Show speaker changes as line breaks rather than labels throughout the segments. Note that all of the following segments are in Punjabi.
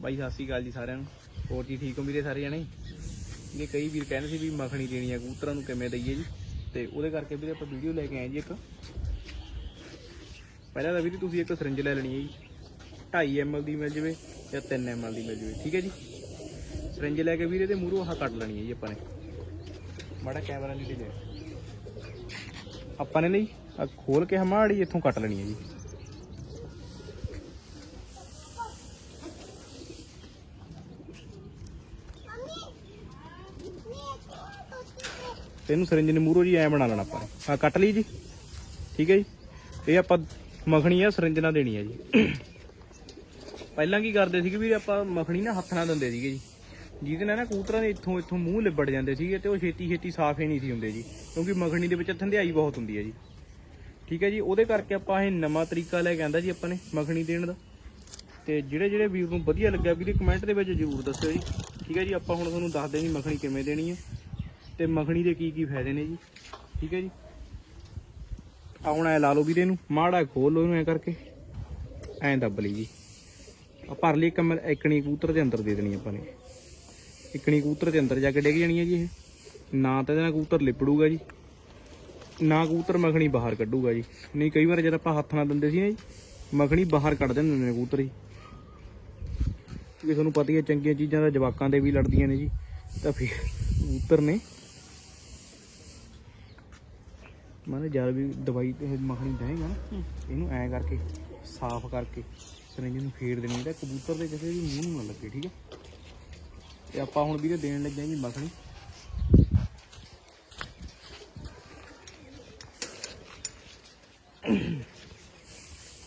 ਬਾਈ ਸਤਿ ਸ਼੍ਰੀ ਅਕਾਲ ਜੀ ਸਾਰਿਆਂ ਨੂੰ। ਹੋਰ ਜੀ ਠੀਕ ਹੋ ਵੀਰੇ ਸਾਰੇ ਜਣੇ? ਇਹ ਕਈ ਵੀਰ ਕਹਿੰਦੇ ਸੀ ਵੀ ਮੱਖਣੀ ਦੇਣੀ ਆ, ਕਬੂਤਰਾਂ ਨੂੰ ਕਿਵੇਂ ਦਈਏ ਜੀ? ਤੇ ਉਹਦੇ ਕਰਕੇ ਵੀਰੇ ਆਪਾਂ ਵੀਡੀਓ ਲੈ ਕੇ ਆਏ ਜੀ ਇੱਕ। ਪਹਿਲਾਂ ਤਾਂ ਵੀਰੇ ਤੁਸੀਂ ਇੱਕ ਸਰਿੰਜ ਲੈ ਲੈਣੀ ਹੈ ਜੀ। 2.5 ml ਦੀ ਮਿਲ ਜਵੇ ਜਾਂ 3 ml ਦੀ ਮਿਲ ਜਵੇ, ਠੀਕ ਹੈ ਜੀ? ਸਰਿੰਜ ਲੈ ਕੇ ਵੀਰੇ ਤੇ ਮੂਹਰੋਂ ਆਹ ਕੱਟ ਲੈਣੀ ਹੈ ਜੀ ਆਪਾਂ ਨੇ। ਮਾੜਾ ਕੈਮਰਾ ਨਹੀਂ ਲੈ ਆਪਾਂ ਨੇ ਨਹੀਂ ਆ ਖੋਲ ਕੇ ਹਮਾੜੀ ਇੱਥੋਂ ਕੱਟ ਲੈਣੀ ਹੈ ਜੀ। ਤੇ ਇਹਨੂੰ ਸਿਰਿੰਜ ਨੇ ਮੂਹਰੋਂ ਜੀ ਐ ਬਣਾ ਲੈਣਾ ਆਪਾਂ ਨੇ। ਆ ਕੱਟ ਲਈ ਜੀ। ਠੀਕ ਹੈ ਜੀ। ਇਹ ਆਪਾਂ ਮੱਖਣੀ ਆ, ਸਿਰਿੰਜ ਨਾਲ ਦੇਣੀ ਹੈ ਜੀ। ਪਹਿਲਾਂ ਕੀ ਕਰਦੇ ਸੀਗੇ ਵੀ ਆਪਾਂ ਮੱਖਣੀ ਨਾ ਹੱਥ ਨਾਲ ਦਿੰਦੇ ਸੀਗੇ ਜੀ। ਜਿਹਦੇ ਨਾਲ ਨਾ ਕਬੂਤਰਾਂ ਦੇ ਇੱਥੋਂ ਇੱਥੋਂ ਮੂੰਹ ਲਿਬੜ ਜਾਂਦੇ ਸੀਗੇ ਤੇ ਉਹ ਛੇਤੀ ਛੇਤੀ ਸਾਫ਼ ਹੀ ਨਹੀਂ ਸੀ ਹੁੰਦੇ ਜੀ। ਕਿਉਂਕਿ ਮੱਖਣੀ ਦੇ ਵਿੱਚ ਥੰਧਿਆਈ ਬਹੁਤ ਹੁੰਦੀ ਹੈ ਜੀ। ਠੀਕ ਹੈ ਜੀ। ਉਹਦੇ ਕਰਕੇ ਆਪਾਂ ਇਹ ਨਵਾਂ ਤਰੀਕਾ ਲੈ ਕੇ ਆਂਦਾ ਜੀ ਆਪਾਂ ਨੇ ਮੱਖਣੀ ਦੇਣ ਦਾ। ਤੇ ਜਿਹੜੇ ਜਿਹੜੇ ਵੀਰ ਨੂੰ ਵਧੀਆ ਲੱਗਿਆ ਵੀਰੇ ਕਮੈਂਟ ਦੇ ਵਿੱਚ ਜ਼ਰੂਰ ਦੱਸਿਓ ਜੀ। ਠੀਕ ਹੈ ਜੀ। ਆਪਾਂ ਹੁਣ ਤੁਹਾਨੂੰ ਦੱਸਦੇ ਹਾਂ ਮੱਖਣੀ ਕਿਵੇਂ ਦੇਣੀ ਹੈ। ਤੇ ਮੱਖਣੀ ਦੇ ਕੀ ਕੀ ਫਾਇਦੇ ਨੇ ਜੀ? ਠੀਕ ਹੈ ਜੀ? ਆ ਹੁਣ ਐ ਲਾ ਲਓ ਵੀਰੇ ਨੂੰ, ਮਾੜਾ ਖੋਲ ਲਓ ਇਹਨੂੰ ਐ ਕਰਕੇ। ਐਂ ਦੱਬ ਲਈ ਜੀ। ਆ ਭਰ ਲਈ ਕਮਲ ਇਕਣੀ ਕਬੂਤਰ ਦੇ ਅੰਦਰ ਦੇ ਦੇਣੀ ਆਪਾਂ ਨੇ। ਇਕਣੀ ਕਬੂਤਰ ਦੇ ਅੰਦਰ ਜਾ ਕੇ ਡਿੱਗ ਜਾਣੀ ਹੈ ਜੀ ਇਹ। ਨਾ ਤਾਂ ਇਹਦੇ ਨਾਲ ਕਬੂਤਰ ਲਿਪੜੂਗਾ ਜੀ। ਨਾ ਕਬੂਤਰ ਮੱਖਣੀ ਬਾਹਰ ਕੱਢੂਗਾ ਜੀ। ਨਹੀਂ, ਕਈ ਵਾਰ ਜਦ ਆਪਾਂ ਹੱਥ ਨਾਲ ਦਿੰਦੇ ਸੀ ਨਾ ਜੀ, ਮੱਖਣੀ ਬਾਹਰ ਕੱਢ ਦਿੰਦੇ ਨੇ ਕਬੂਤਰ ਜੀ। ਕਿ ਤੁਹਾਨੂੰ ਪਤਾ ਹੀ ਹੈ, ਚੰਗੀਆਂ ਚੀਜ਼ਾਂ ਦਾ ਜਵਾਕਾਂ ਦੇ ਵੀ ਲੜਦੀਆਂ ਨੇ ਜੀ। ਤਾਂ ਫਿਰ ਕਬੂਤਰ ਨੇ ਮਾਨੇ ਜਦ ਵੀ ਦਵਾਈ ਤੇ ਮੱਖਣੀ ਦੇਗਾ ਨਾ ਇਹਨੂੰ ਐ ਕਰਕੇ ਸਾਫ਼ ਕਰਕੇ ਸਰਿੰਜ ਨੂੰ ਫੇਰ ਦੇਣੀ ਤਾਂ ਕਬੂਤਰ ਦੇ ਕਿਸੇ ਵੀ ਮੂੰਹ ਨੂੰ ਨਾ ਲੱਗੇ ਠੀਕ ਹੈ? ਤੇ ਆਪਾਂ ਹੁਣ ਵੀਰੇ ਦੇਣ ਲੱਗੇ ਹਾਂ ਜੀ ਮੱਖਣੀ।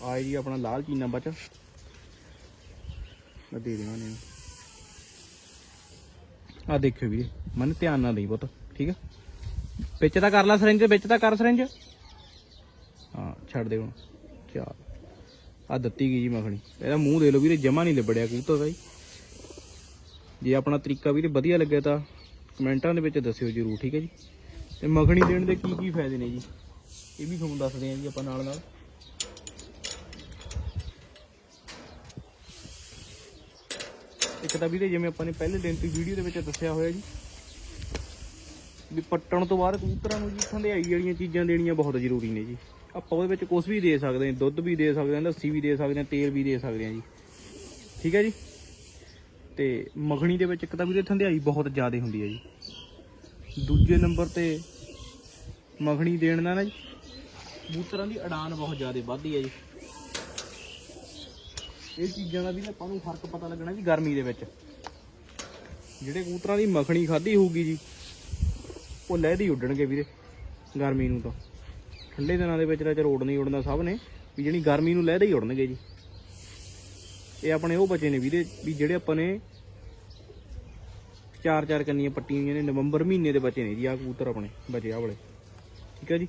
ਆਏ ਜੀ ਆਪਣਾ ਲਾਲ ਚੀਨਾ ਬਚ। ਮੈਂ ਦੇ ਦੇਣਾ ਨੇ ਆ ਦੇਖਿਓ ਵੀਰੇ ਮਨ ਧਿਆਨ ਨਾਲ ਦੇਈ ਪੁੱਤ ਠੀਕ ਆ ਵਿੱਚ ਤਾਂ ਕਰ ਲੈ ਸਰਿੰਜ ਵਿੱਚ ਤਾਂ ਕਰ ਸਰਿੰਜ ਹਾਂ, ਛੱਡ ਦੇ ਹੁਣ। ਚਾਲ। ਆ ਦਿੱਤੀ ਗਈ ਜੀ ਮੱਖਣੀ। ਇਹਦਾ ਮੂੰਹ ਦੇ ਲਓ ਵੀਰੇ, ਜਮਾ ਨਹੀਂ ਲਿਬੜਿਆ ਕਬੂਤਰ ਦਾ ਜੀ। ਜੇ ਆਪਣਾ ਤਰੀਕਾ ਵੀਰੇ ਵਧੀਆ ਲੱਗਿਆ ਤਾਂ ਕਮੈਂਟਾਂ ਦੇ ਵਿੱਚ ਦੱਸਿਓ ਜਰੂਰ, ਠੀਕ ਹੈ ਜੀ। ਤੇ ਮੱਖਣੀ ਦੇਣ ਦੇ ਕੀ ਕੀ ਫਾਇਦੇ ਨੇ ਜੀ? ਇਹ ਵੀ ਤੁਹਾਨੂੰ ਦੱਸਦੇ ਹਾਂ ਜੀ ਆਪਾਂ ਨਾਲ ਨਾਲ। ਇੱਕ ਤਾਂ ਵੀਰੇ ਜਿਵੇਂ ਆਪਾਂ ਨੇ ਪਹਿਲੇ ਦਿਨ ਤੋਂ ਵੀਡੀਓ ਦੇ ਵਿੱਚ ਦੱਸਿਆ ਹੋਇਆ ਜੀ ਵੀ ਪੱਟਣ ਤੋਂ ਬਾਅਦ ਕਬੂਤਰਾਂ ਨੂੰ ਜੀ ਠੰਡਿਆਈ ਵਾਲੀਆਂ ਚੀਜ਼ਾਂ ਦੇਣੀਆਂ ਬਹੁਤ ਜ਼ਰੂਰੀ ਨੇ ਜੀ। ਆਪਾਂ ਉਹਦੇ ਵਿੱਚ ਕੁਝ ਵੀ ਦੇ ਸਕਦੇ ਹਾਂ, ਦੁੱਧ ਵੀ ਦੇ ਸਕਦੇ ਹਾਂ, ਲੱਸੀ ਵੀ ਦੇ ਸਕਦੇ ਹਾਂ, ਤੇਲ ਵੀ ਦੇ ਸਕਦੇ ਹਾਂ ਜੀ। ਠੀਕ ਹੈ ਜੀ? ਤੇ ਮੱਖਣੀ ਦੇ ਵਿੱਚ ਇੱਕ ਤਾਂ ਵੀਰੇ ਥੰਧਿਆਈ ਬਹੁਤ ਜ਼ਿਆਦਾ ਹੁੰਦੀ ਹੈ ਜੀ। ਦੂਜੇ ਨੰਬਰ ਤੇ ਮੱਖਣੀ ਦੇਣ ਨਾਲ ਨਾ ਜੀ ਕਬੂਤਰਾਂ ਦੀ ਅਡਾਨ ਬਹੁਤ ਜ਼ਿਆਦਾ ਵੱਧਦੀ ਹੈ ਜੀ। ਇਹ ਚੀਜ਼ਾਂ ਦਾ ਵੀ ਆਪਾਂ ਨੂੰ ਫ਼ਰਕ ਪਤਾ ਲੱਗਣਾ ਜੀ ਗਰਮੀ ਦੇ ਵਿੱਚ। ਜਿਹੜੇ ਕਬੂਤਰਾਂ ਦੀ ਮੱਖਣੀ ਖਾਧੀ ਹੋਊਗੀ ਜੀ ਉਹ ਲਹਿਦੀ ਉੱਡਣਗੇ ਵੀਰੇ ਗਰਮੀ ਨੂੰ ਤਾਂ। ਠੰਡੇ ਦਿਨਾਂ ਦੇ ਵਿੱਚ ਤਾਂ ਚਲ ਉੱਡਣਾ ਹੀ ਉੱਡਣਾ ਸਭ ਨੇ, ਵੀ ਜਿਹੜੀ ਗਰਮੀ ਨੂੰ ਲਹਿਦੇ ਹੀ ਉੱਡਣਗੇ ਜੀ। ਇਹ ਆਪਣੇ ਉਹ ਬਚੇ ਨੇ ਵੀਰੇ, ਵੀ ਜਿਹੜੇ ਆਪਾਂ ਨੇ ਚਾਰ ਚਾਰ ਕੰਨੀਆਂ ਪੱਟੀਆਂ ਹੋਈਆਂ ਨੇ, ਨਵੰਬਰ ਮਹੀਨੇ ਦੇ ਬਚੇ ਨੇ ਜੀ ਆ ਕਬੂਤਰ ਆਪਣੇ, ਬਚੇ ਆ ਵਾਲੇ। ਠੀਕ ਹੈ ਜੀ?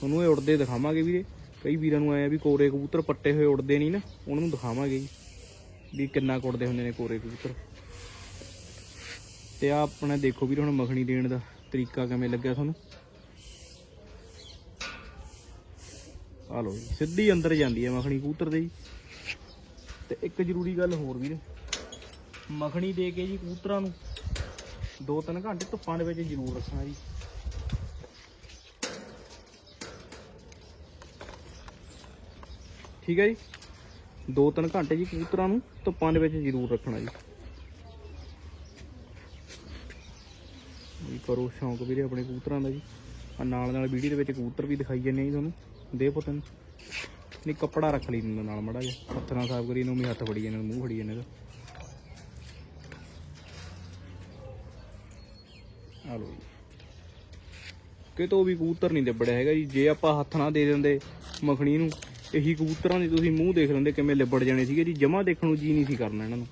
ਤੁਹਾਨੂੰ ਇਹ ਉੜਦੇ ਦਿਖਾਵਾਂਗੇ ਵੀਰੇ। ਕਈ ਵੀਰਾਂ ਨੂੰ ਆਇਆ ਵੀ ਕੋਰੇ ਕਬੂਤਰ ਪੱਟੇ ਹੋਏ ਉੜਦੇ ਨਹੀਂ ਨਾ, ਉਹਨਾਂ ਨੂੰ ਦਿਖਾਵਾਂਗੇ ਜੀ, ਵੀ ਕਿੰਨਾ ਕੁ ਉੜਦੇ ਹੁੰਦੇ ਨੇ ਕੋਰੇ ਕਬੂਤਰ। ਤੇ ਆ ਆਪਣਾ ਦੇਖੋ ਵੀਰੇ, ਹੁਣ ਮੱਖਣੀ ਦੇਣ ਦਾ। ਤਰੀਕਾ ਕਿਵੇਂ ਲੱਗਿਆ ਤੁਹਾਨੂੰ? ਆ ਲਓ ਜੀ, ਸਿੱਧੀ ਅੰਦਰ ਜਾਂਦੀ ਹੈ ਮੱਖਣੀ ਕਬੂਤਰ ਦੇ। ਜੀ ਤੇ ਇੱਕ ਜ਼ਰੂਰੀ ਗੱਲ ਹੋਰ ਵੀਰੇ, ਮੱਖਣੀ ਦੇ ਕੇ ਜੀ ਕਬੂਤਰਾਂ ਨੂੰ 2-3 ਘੰਟੇ ਧੁੱਪਾਂ ਦੇ ਵਿੱਚ ਜ਼ਰੂਰ ਰੱਖਣਾ ਜੀ। ਠੀਕ ਹੈ ਜੀ? 2-3 ਘੰਟੇ ਜੀ ਕਬੂਤਰਾਂ ਨੂੰ ਧੁੱਪਾਂ ਦੇ ਵਿੱਚ ਜ਼ਰੂਰ ਰੱਖਣਾ ਜੀ ਵੀ ਕਰੋ ਸ਼ੌਂਕ ਵੀਰੇ ਆਪਣੇ ਕਬੂਤਰਾਂ ਦਾ ਜੀ। ਆ ਨਾਲ ਨਾਲ ਵੀਡੀਓ ਦੇ ਵਿੱਚ ਕਬੂਤਰ ਵੀ ਦਿਖਾਈ ਜਾਂਦੇ ਆ ਜੀ ਤੁਹਾਨੂੰ। ਦੇ ਪੁੱਤ ਨੂੰ। ਨਹੀਂ, ਕੱਪੜਾ ਰੱਖ ਲਈ ਦਿੰਦਾ ਨਾਲ ਮੜਾ ਜਿਹਾ। ਹੱਥ ਨਾਲ ਸਾਫ਼ ਕਰੀ, ਇਹਨੂੰ ਵੀ ਹੱਥ ਫੜੀ ਜਾਂਦੇ ਮੂੰਹ ਫੜੀ ਜਾਂਦੇ ਦਾ ਆ ਲੋ ਜੀ। ਕਿਤੋਂ ਵੀ ਕਬੂਤਰ ਨਹੀਂ ਲਿਬੜਿਆ ਹੈਗਾ ਜੀ। ਜੇ ਆਪਾਂ ਹੱਥ ਨਾਲ ਦੇ ਦਿੰਦੇ ਮੱਖਣੀ ਨੂੰ, ਇਹੀ ਕਬੂਤਰਾਂ ਦੇ ਤੁਸੀਂ ਮੂੰਹ ਦੇਖ ਲੈਂਦੇ ਕਿਵੇਂ ਲਿਬੜ ਜਾਣੇ ਸੀਗੇ ਜੀ। ਜਮਾ ਦੇਖਣ ਨੂੰ ਜੀ ਨਹੀਂ ਸੀ ਕਰਨਾ ਇਹਨਾਂ ਨੂੰ।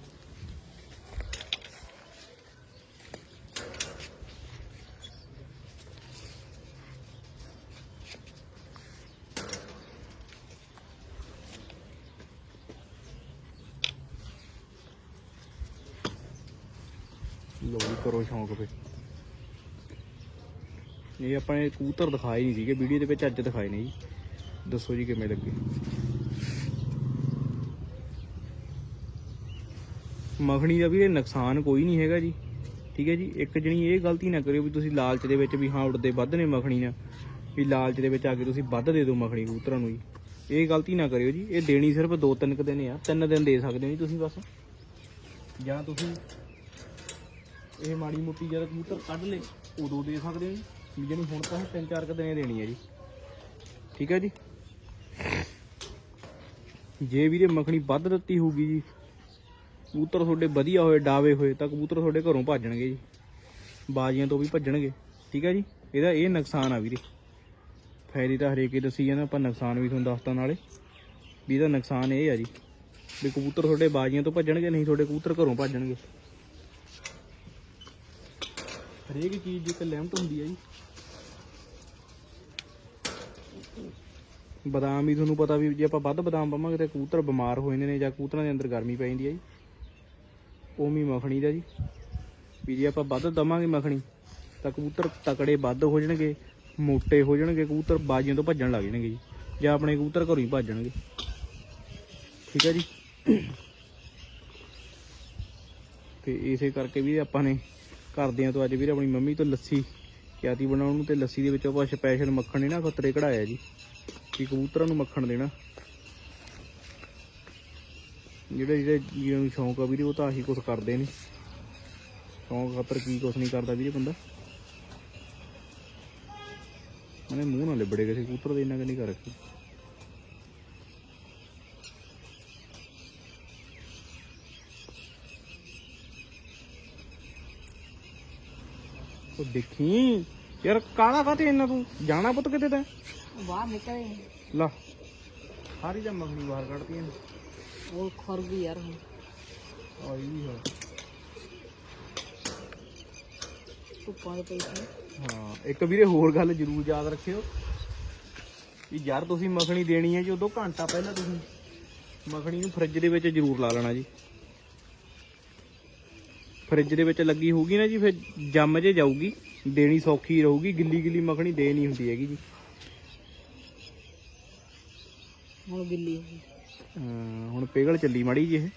ਲੋ ਵੀ ਕਰੋ ਸ਼ੌਂਕ ਫੇ ਇਹ ਆਪਾਂ ਨੇ ਕਬੂਤਰ ਦਿਖਾਏ ਨਹੀਂ ਸੀਗੇ, ਵੀਡੀਓ ਦੇ ਵਿੱਚ ਅੱਜ ਦਿਖਾਏ ਨੇ ਜੀ। ਦੱਸੋ ਜੀ ਕਿਵੇਂ ਲੱਗੇ। ਮੱਖਣੀ ਦਾ ਵੀਰੇ ਨੁਕਸਾਨ ਕੋਈ ਨਹੀਂ ਹੈਗਾ ਜੀ। ਠੀਕ ਹੈ ਜੀ, ਇੱਕ ਜਣੀ ਇਹ ਗਲਤੀ ਨਾ ਕਰਿਓ ਵੀ ਤੁਸੀਂ ਲਾਲਚ ਦੇ ਵਿੱਚ ਵੀ ਹਾਂ ਉੱਡਦੇ ਵੱਧ ਨੇ ਮੱਖਣੀ ਨਾਲ ਵੀ ਲਾਲਚ ਦੇ ਵਿੱਚ ਆ ਕੇ ਤੁਸੀਂ ਵੱਧ ਦੇ ਦਿਓ ਮੱਖਣੀ ਕਬੂਤਰਾਂ ਨੂੰ ਜੀ। ਇਹ ਗਲਤੀ ਨਾ ਕਰਿਓ ਜੀ, ਇਹ ਦੇਣੀ ਸਿਰਫ 2-3 ਕੁ ਦਿਨ ਆ, ਤਿੰਨ ਦਿਨ ਦੇ ਸਕਦੇ ਹੋ ਜੀ ਤੁਸੀਂ ਬਸ। ਜਾਂ ਤੁਸੀਂ ਇਹ ਮਾੜੀ ਮੋਟੀ ਜਦ ਕਬੂਤਰ ਕੱਢ ਲੇ, ਉਦੋਂ ਦੇ ਸਕਦੇ ਹੋ ਜੀ। ਵੀ ਜਾਣੀ ਹੁਣ ਤਾਂ ਤਿੰਨ ਚਾਰ ਕੁ ਦਿਨੇ ਦੇਣੀ ਹੈ ਜੀ। ਠੀਕ ਹੈ ਜੀ? ਜੇ ਵੀਰੇ ਮੱਖਣੀ ਵੱਧ ਦਿੱਤੀ ਹੋਊਗੀ ਜੀ, ਕਬੂਤਰ ਤੁਹਾਡੇ ਵਧੀਆ ਹੋਏ, ਡਾਵੇ ਹੋਏ, ਤਾਂ ਕਬੂਤਰ ਤੁਹਾਡੇ ਘਰੋਂ ਭੱਜਣਗੇ ਜੀ। ਬਾਜ਼ੀਆਂ ਤੋਂ ਵੀ ਭੱਜਣਗੇ। ਠੀਕ ਹੈ ਜੀ? ਇਹਦਾ ਇਹ ਨੁਕਸਾਨ ਆ ਵੀਰੇ। ਫਾਇਦੇ ਤਾਂ ਹਰੇਕ ਹੀ ਦੱਸੀ ਜਾਂਦਾ, ਆਪਾਂ ਨੁਕਸਾਨ ਵੀ ਤੁਹਾਨੂੰ ਦੱਸਦਾ ਨਾਲੇ। ਵੀ ਇਹਦਾ ਨੁਕਸਾਨ ਇਹ ਆ ਜੀ, ਵੀ ਕਬੂਤਰ ਤੁਹਾਡੇ ਬਾਜ਼ੀਆਂ ਤੋਂ ਭੱਜਣਗੇ, ਨਹੀਂ ਤੁਹਾਡੇ ਕਬੂਤਰ ਘਰੋਂ ਭੱਜਣਗੇ। ਹਰੇਕ ਚੀਜ਼ ਦੀ ਇੱਕ ਲਿਮਟ ਹੁੰਦੀ ਹੈ ਜੀ। ਬਦਾਮ ਵੀ ਤੁਹਾਨੂੰ ਪਤਾ ਵੀ ਜੇ ਆਪਾਂ ਵੱਧ ਬਦਾਮ ਪਾਵਾਂਗੇ ਤੇ ਕਬੂਤਰ ਬਿਮਾਰ ਹੋ ਜਾਂਦੇ ਨੇ ਜਾਂ ਕਬੂਤਰਾਂ ਦੇ ਅੰਦਰ ਗਰਮੀ ਪੈ ਜਾਂਦੀ ਹੈ ਜੀ। ਉਵੇਂ ਹੀ ਮੱਖਣੀ ਦਾ ਜੀ। ਵੀ ਜੇ ਆਪਾਂ ਵੱਧ ਦਵਾਂਗੇ ਮੱਖਣੀ, ਤਾਂ ਕਬੂਤਰ ਤਕੜੇ ਵੱਧ ਹੋ ਜਾਣਗੇ, ਮੋਟੇ ਹੋ ਜਾਣਗੇ, ਕਬੂਤਰ ਬਾਜੀਆਂ ਤੋਂ ਭੱਜਣ ਲੱਗ ਜਾਣਗੇ ਜੀ, ਜਾਂ ਆਪਣੇ ਕਬੂਤਰ ਘਰੋਂ ਹੀ ਭੱਜਣਗੇ ਠੀਕ ਹੈ ਜੀ। ਤੇ ਇਸੇ ਕਰਕੇ ਵੀ ਆਪਾਂ ਨੇ ਘਰਦਿਆਂ ਤੋਂ ਅੱਜ ਵੀਰੇ ਆਪਣੀ ਮੰਮੀ ਤੋਂ ਲੱਸੀ ਕਿਆਤੀ ਬਣਾਉਣ ਨੂੰ ਤੇ ਲੱਸੀ ਦੇ ਵਿੱਚ ਆਪਾਂ ਸਪੈਸ਼ਲ ਮੱਖਣ ਨਹੀਂ ਨਾ ਖਤਰੇ ਕਢਾਇਆ ਜੀ। ਕਿ ਕਬੂਤਰਾਂ ਨੂੰ ਮੱਖਣ ਦੇਣਾ। ਜਿਹੜੇ ਜਿਹੜੇ ਜੀਆਂ ਨੂੰ ਸ਼ੌਂਕ ਆ ਵੀਰੇ, ਉਹ ਤਾਂ ਆਹੀ ਕੁਝ ਕਰਦੇ ਨੇ। ਸ਼ੌਂਕ ਖਾਤਰ ਕੀ ਕੁਝ ਨਹੀਂ ਕਰਦਾ ਵੀਰੇ ਬੰਦਾ। ਮਨੇ ਮੂੰਹ ਨਾਲ ਲਿਬੜੇ ਕਿਸੇ ਕਬੂਤਰ ਦੇ, ਇੰਨਾ ਕਿ ਨਹੀਂ ਕਰ ਰੱਖੀ। ਉਹ ਦੇਖੀ? ਯਾਰ ਕਾਲਾ ਕਾਤੇ ਇੰਨਾ ਤੂੰ? ਜਾਣਾ ਪੁੱਤ ਕਿਤੇ ਤੈਂ।
ਬਾਹਰ ਨਿਕਲੇ।
ਲਾ। ਸਾਰੀ ਜਾਂ ਮੱਖਣੀ ਬਾਹਰ ਕੱਢਤੀਆਂ ਨੇ।
ਉਹ ਖੁਰ ਗਈ ਯਾਰ ਹੁਣ।
ਆਈ ਹੈ
ਧੁੱਪਾਂ ਦੇ ਪਈ ਸੀ।
ਹਾਂ ਇੱਕ ਵੀਰੇ ਹੋਰ ਗੱਲ ਜ਼ਰੂਰ ਯਾਦ ਰੱਖਿਓ। ਕਿ ਯਾਰ ਤੁਸੀਂ ਮੱਖਣੀ ਦੇਣੀ ਹੈ ਜੀ ਉਦੋਂ ਘੰਟਾ ਪਹਿਲਾਂ ਤੁਸੀਂ ਮੱਖਣੀ ਨੂੰ ਫ੍ਰਿਜ ਦੇ ਵਿੱਚ ਜ਼ਰੂਰ ਲਾ ਲੈਣਾ ਜੀ। ਫ੍ਰਿਜ ਦੇ ਵਿੱਚ ਲੱਗੀ ਹੋਊਗੀ ਨਾ ਜੀ ਫਿਰ ਜੰਮ ਜੇ ਜਾਊਗੀ ਦੇਣੀ ਸੌਖੀ ਰਹੂਗੀ ਗਿੱਲੀ ਗਿੱਲੀ ਮੱਖਣੀ ਦੇ ਨਹੀਂ ਹੁੰਦੀ ਹੈਗੀ ਜੀ।
ਹੁਣ ਗਿੱਲੀ ਹੋ
ਹੁਣ ਪਿਘਲ ਚੱਲੀ ਮਾੜੀ ਜੀ ਇਹ।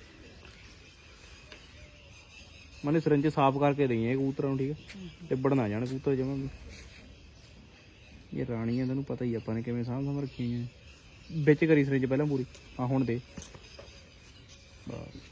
ਮਨੇ ਸਿਰੰਜ ਸਾਫ਼ ਕਰਕੇ ਦਈਏ ਕਬੂਤਰਾਂ ਨੂੰ ਠੀਕ ਹੈ ਟਿੱਬੜ ਨਾ ਜਾਣ ਕਬੂਤਰ ਜਮਾਂ ਵੀ। ਇਹ ਰਾਣੀਆਂ ਤੈਨੂੰ ਪਤਾ ਹੀ ਆਪਾਂ ਨੇ ਕਿਵੇਂ ਸਾਂਭ ਸਾਂਭ ਰੱਖੀਆਂ ਵਿੱਚ ਕਰੀ ਸਿਰੰਜ ਪਹਿਲਾਂ ਪੂਰੀ। ਆ ਹੁਣ ਦੇ। ਬਸ।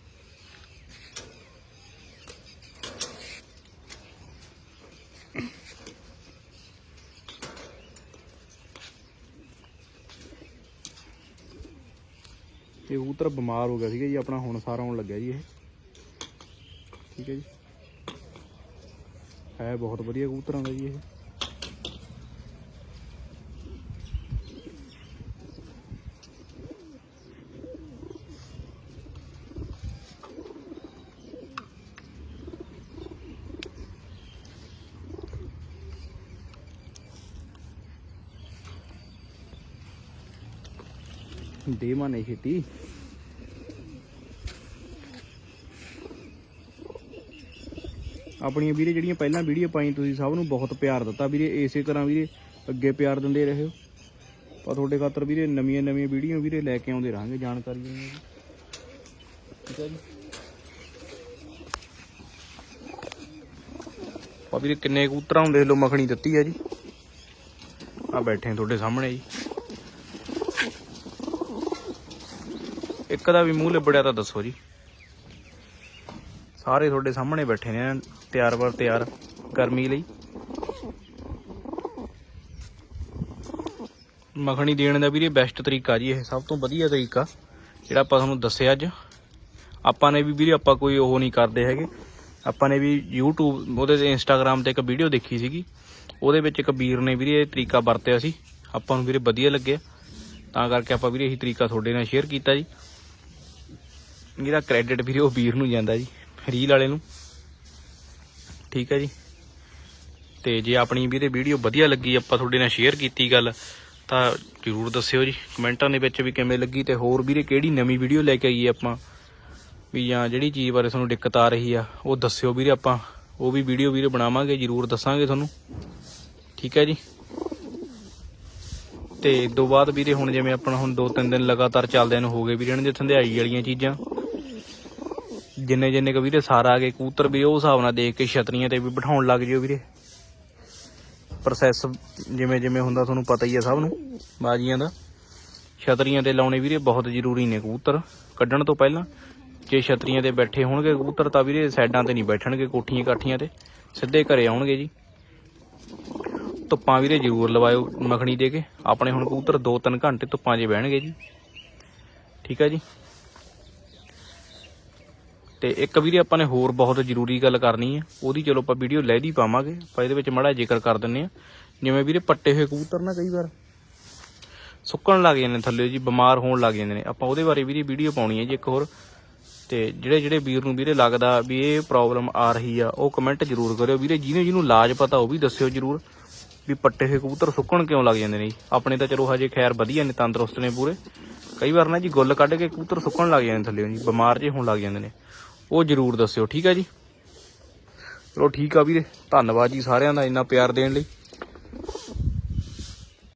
ਇਹ ਕਬੂਤਰ ਬਿਮਾਰ ਹੋ ਗਿਆ ਸੀਗਾ ਜੀ, ਆਪਣਾ ਹੁਣ ਸਾਰਾ ਆਉਣ ਲੱਗਿਆ ਜੀ ਇਹ। ਠੀਕ ਹੈ ਜੀ। ਹੈ ਬਹੁਤ ਵਧੀਆ ਕਬੂਤਰਾਂ ਦਾ ਜੀ ਇਹ। ਦੇ ਮਾਨੇ ਛੇਤੀ ਆਪਣੀਆਂ ਵੀਰੇ ਜਿਹੜੀਆਂ ਪਹਿਲਾਂ ਵੀਡੀਓ ਪਾਈ ਤੁਸੀਂ ਸਭ ਨੂੰ ਬਹੁਤ ਪਿਆਰ ਦਿੱਤਾ ਵੀਰੇ, ਇਸੇ ਤਰ੍ਹਾਂ ਵੀਰੇ ਅੱਗੇ ਪਿਆਰ ਦਿੰਦੇ ਰਹੋ। ਪਰ ਤੁਹਾਡੇ ਖਾਤਰ ਵੀਰੇ ਨਵੀਆਂ ਨਵੀਆਂ ਵੀਡੀਓ ਵੀਰੇ ਲੈ ਕੇ ਆਉਂਦੇ ਰਹਾਂਗੇ ਜਾਣਕਾਰੀਆਂ ਠੀਕ ਹੈ ਜੀ। ਆ ਵੀਰੇ ਕਿੰਨੇ ਕਬੂਤਰਾਂ ਨੂੰ ਦੇਖ ਲਓ ਮੱਖਣੀ ਦਿੱਤੀ ਹੈ ਜੀ। ਆ ਬੈਠੇ ਤੁਹਾਡੇ ਸਾਹਮਣੇ ਜੀ। ਇੱਕ ਦਾ ਵੀ ਮੂੰਹ ਲਿਬੜਿਆ ਤਾਂ ਦੱਸੋ ਜੀ। ਸਾਰੇ ਤੁਹਾਡੇ ਸਾਹਮਣੇ ਬੈਠੇ ਨੇ, ਤਿਆਰ ਵਰ ਤਿਆਰ, ਗਰਮੀ ਲਈ। ਮੱਖਣੀ ਦੇਣ ਦਾ ਵੀਰੇ ਬੈਸਟ ਤਰੀਕਾ ਜੀ ਇਹ, ਸਭ ਤੋਂ ਵਧੀਆ ਤਰੀਕਾ, ਜਿਹੜਾ ਆਪਾਂ ਤੁਹਾਨੂੰ ਦੱਸਿਆ ਅੱਜ। ਆਪਾਂ ਨੇ ਵੀ ਵੀਰੇ ਆਪਾਂ ਕੋਈ ਉਹ ਨਹੀਂ ਕਰਦੇ ਹੈਗੇ। ਆਪਾਂ ਨੇ ਵੀ YouTube, ਉਹਦੇ ਤੇ Instagram ਤੇ ਇੱਕ ਵੀਡੀਓ ਦੇਖੀ ਸੀਗੀ। ਉਹਦੇ ਵਿੱਚ ਇੱਕ ਵੀਰ ਨੇ ਵੀਰੇ ਇਹ ਤਰੀਕਾ ਵਰਤਿਆ ਸੀ। ਆਪਾਂ ਨੂੰ ਵੀਰੇ ਵਧੀਆ ਲੱਗਿਆ। ਤਾਂ ਕਰਕੇ ਆਪਾਂ ਵੀਰੇ ਇਹੀ ਤਰੀਕਾ ਤੁਹਾਡੇ ਨਾਲ ਸ਼ੇਅਰ ਕੀਤਾ ਜੀ। ਇਹਦਾ ਕ੍ਰੈਡਿਟ ਵੀਰੇ ਉਹ ਵੀਰ ਨੂੰ ਜਾਂਦਾ ਜੀ ਰੀਲ ਵਾਲੇ ਨੂੰ। ਠੀਕ ਹੈ ਜੀ। ਤੇ ਜੇ ਆਪਣੀ ਵੀਰੇ ਵੀਡੀਓ ਵਧੀਆ ਲੱਗੀ, ਆਪਾਂ ਤੁਹਾਡੇ ਨਾਲ ਸ਼ੇਅਰ ਕੀਤੀ ਗੱਲ, ਤਾਂ ਜਰੂਰ ਦੱਸਿਓ ਜੀ। ਕਮੈਂਟਾਂ ਦੇ ਵਿੱਚ ਵੀ ਕਿਵੇਂ ਲੱਗੀ ਤੇ ਹੋਰ ਵੀਰੇ ਕਿਹੜੀ ਨਵੀਂ ਵੀਡੀਓ ਲੈ ਕੇ ਆਈਏ ਆਪਾਂ? ਵੀ ਜਾਂ ਜਿਹੜੀ ਚੀਜ਼ ਬਾਰੇ ਤੁਹਾਨੂੰ ਦਿੱਕਤ ਆ ਰਹੀ ਆ, ਉਹ ਦੱਸਿਓ ਵੀਰੇ ਆਪਾਂ। ਉਹ ਵੀ ਵੀਡੀਓ ਵੀਰੇ ਬਣਾਵਾਂਗੇ, ਜਰੂਰ ਦੱਸਾਂਗੇ ਤੁਹਾਨੂੰ। ਠੀਕ ਹੈ ਜੀ। ਤੇ ਇਸ ਤੋਂ ਬਾਅਦ ਵੀਰੇ ਹੁਣ ਜਿਵੇਂ ਆਪਣਾ ਹੁਣ 2-3 ਦਿਨ ਲਗਾਤਾਰ ਚੱਲਦੇ ਨੂੰ ਹੋ ਗਏ ਵੀਰੇ, ਇਹਨਾਂ ਦੇ ਥੰਧਿਆਈ ਵਾਲੀਆਂ ਚੀਜ਼ਾਂ। ਜਿੰਨੇ ਜਿੰਨੇ ਕ ਵੀਰੇ ਸਾਰਾ ਆ ਗਏ ਕਬੂਤਰ ਵੀ ਉਹ ਹਿਸਾਬ ਨਾਲ ਦੇਖ ਕੇ ਛਤਰੀਆਂ ਤੇ ਵੀ ਬਿਠਾਉਣ ਲੱਗ ਜਿਓ ਵੀਰੇ। ਪ੍ਰੋਸੈਸ ਜਿਵੇਂ ਜਿਵੇਂ ਹੁੰਦਾ ਤੁਹਾਨੂੰ ਪਤਾ ਹੀ ਆ ਸਭ ਨੂੰ, ਬਾਜੀਆਂ ਦਾ। ਛਤਰੀਆਂ ਤੇ ਲਾਉਣੇ ਵੀਰੇ ਬਹੁਤ ਜ਼ਰੂਰੀ ਨੇ ਕਬੂਤਰ, ਕੱਢਣ ਤੋਂ ਪਹਿਲਾਂ। ਜੇ ਛਤਰੀਆਂ ਤੇ ਬੈਠੇ ਹੋਣਗੇ ਕਬੂਤਰ ਤਾਂ ਵੀਰੇ ਸਾਈਡਾਂ ਤੇ ਨਹੀਂ ਬੈਠਣਗੇ, ਕੋਠੀਆਂ ਕਾਠੀਆਂ ਤੇ, ਸਿੱਧੇ ਘਰੇ ਆਉਣਗੇ ਜੀ। ਧੁੱਪਾਂ ਵੀਰੇ ਜ਼ਰੂਰ ਲਵਾਇਓ ਮੱਖਣੀ ਦੇ ਕੇ, ਆਪਣੇ ਹੁਣ ਕਬੂਤਰ 2-3 ਘੰਟੇ ਧੁੱਪਾਂ 'ਚ ਬਹਿਣਗੇ ਜੀ। ਠੀਕ ਹੈ ਜੀ? ਤੇ ਇੱਕ ਵੀਰੇ ਆਪਾਂ ਨੇ ਹੋਰ ਬਹੁਤ ਜ਼ਰੂਰੀ ਗੱਲ ਕਰਨੀ ਹੈ। ਉਹਦੀ ਚਲੋ ਆਪਾਂ ਵੀਡੀਓ ਲੈਦੀ ਪਾਵਾਂਗੇ, ਆਪਾਂ ਇਹਦੇ ਵਿੱਚ ਮਾੜਾ ਜ਼ਿਕਰ ਕਰ ਦਿੰਨੇ ਆ ਜਿਵੇਂ ਵੀਰੇ ਪੱਟੇ ਹੋਏ ਕਬੂਤਰ ਨਾ ਕਈ ਵਾਰ। ਸੁੱਕਣ ਲੱਗ ਜਾਂਦੇ ਥੱਲੇ ਜੀ, ਬਿਮਾਰ ਹੋਣ ਲੱਗ ਜਾਂਦੇ ਨੇ। ਆਪਾਂ ਉਹਦੇ ਬਾਰੇ ਵੀਰੇ ਵੀਡੀਓ ਪਾਉਣੀ ਹੈ ਜੀ ਇੱਕ ਹੋਰ। ਤੇ ਜਿਹੜੇ ਜਿਹੜੇ ਵੀਰ ਨੂੰ ਵੀਰੇ ਲੱਗਦਾ ਵੀ ਇਹ ਪ੍ਰੋਬਲਮ ਆ ਰਹੀ ਆ, ਉਹ ਕਮੈਂਟ ਜ਼ਰੂਰ ਕਰਿਓ। ਵੀਰੇ ਜਿਹਨੇ ਜਿਹਨੂੰ ਇਲਾਜ ਪਤਾ ਉਹ ਵੀ ਦੱਸਿਓ ਜ਼ਰੂਰ ਵੀ ਪੱਟੇ ਹੋਏ ਕਬੂਤਰ ਸੁੱਕਣ ਕਿਉਂ ਲੱਗ ਜਾਂਦੇ ਨੇ ਜੀ। ਆਪਣੇ ਤਾਂ ਚਲੋ ਹਜੇ ਖੈਰ ਵਧੀਆ ਨੇ, ਤੰਦਰੁਸਤ ਨੇ ਪੂਰੇ। ਕਈ ਵਾਰ ਨਾ ਜੀ ਗੁੱਲ ਕੱਢ ਕੇ ਕਬੂਤਰ ਸੁੱਕਣ ਲੱਗ ਜਾਂਦੇ ਥੱਲੇ ਜੀ, ਬਿਮਾਰ ਜੇ ਹੋਣ ਲੱਗ ਜਾਂਦੇ ਨੇ। ਉਹ ਜ਼ਰੂਰ ਦੱਸਿਓ, ਠੀਕ ਆ ਜੀ? ਚਲੋ ਠੀਕ ਆ ਵੀਰੇ, ਧੰਨਵਾਦ ਜੀ ਸਾਰਿਆਂ ਦਾ ਇੰਨਾ ਪਿਆਰ ਦੇਣ ਲਈ।